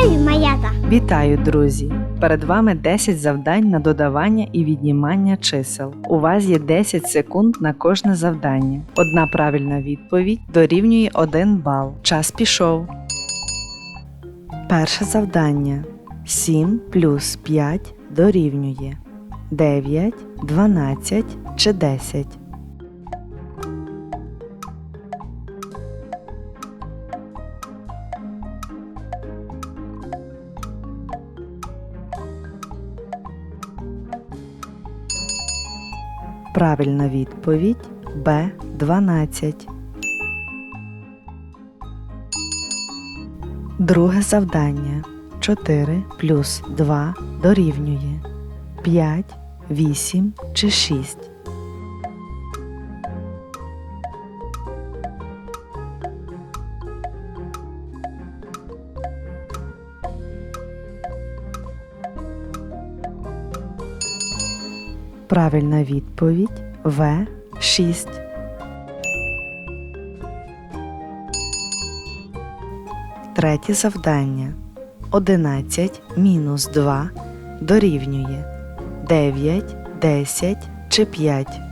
Вітаю, малята! Вітаю, друзі! Перед вами 10 завдань на додавання і віднімання чисел. У вас є 10 секунд на кожне завдання. Одна правильна відповідь дорівнює 1 бал. Час пішов. Перше завдання. 7 плюс 5 дорівнює 9, 12 чи 10. Правильна відповідь Б 12. Друге завдання 4 плюс 2 дорівнює 5, 8 чи 6. Правильна відповідь В 6. Третє завдання. 11 мінус 2 дорівнює 9, 10 чи 5.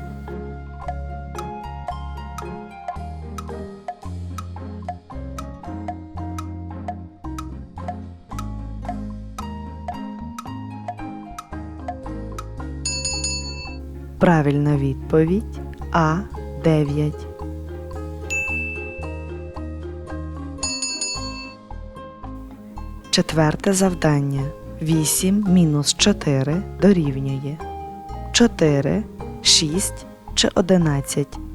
Правильна відповідь А 9. Четверте завдання. 8 мінус 4 дорівнює 4, 6 чи 11.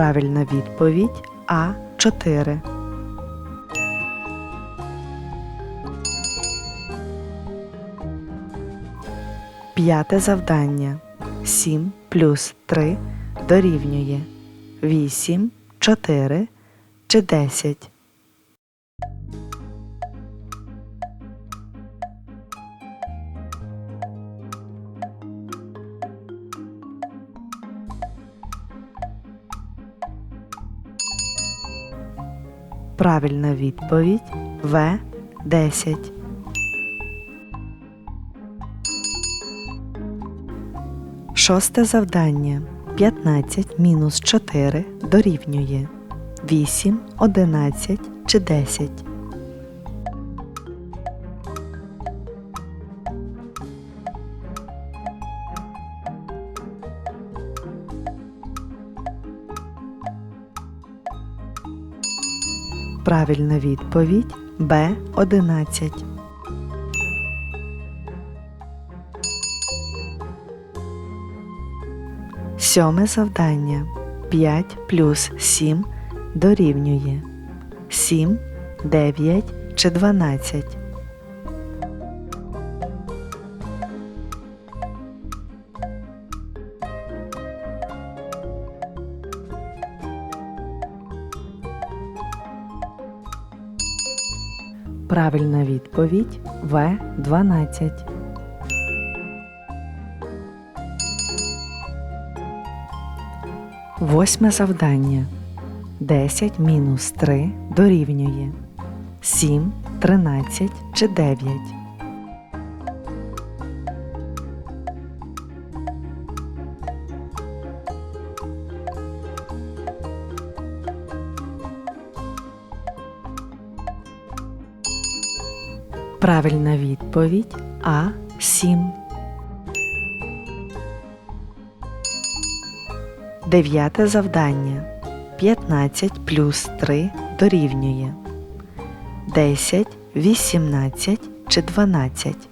Правильна відповідь А 4. П'яте завдання. 7 плюс 3 дорівнює 8, 4 чи 10. Правильна відповідь В 10. Шосте завдання. 15 мінус 4 дорівнює 8, 11 чи 10. Правильна відповідь Б 11. Сьоме завдання 5 плюс 7 дорівнює 7, 9 чи 12. Правильна відповідь В 12. Восьме завдання. 10 мінус 3 дорівнює 7, 13 чи 9. Правильна відповідь А 7. Дев'яте завдання. 15 плюс 3 дорівнює 10, 18 чи 12.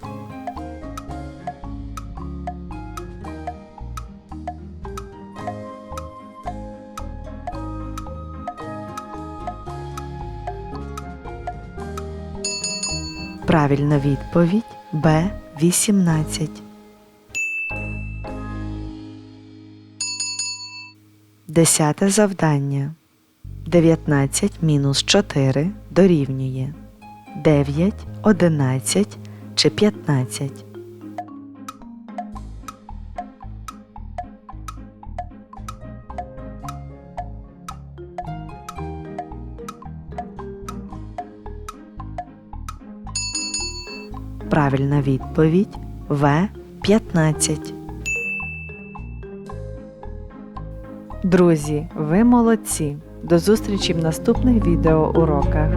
Правильна відповідь Б 18. Десяте завдання. 19 мінус 4 дорівнює 9, 11 чи 15? Правильна відповідь В 15. Друзі, ви молодці! До зустрічі в наступних відеоуроках.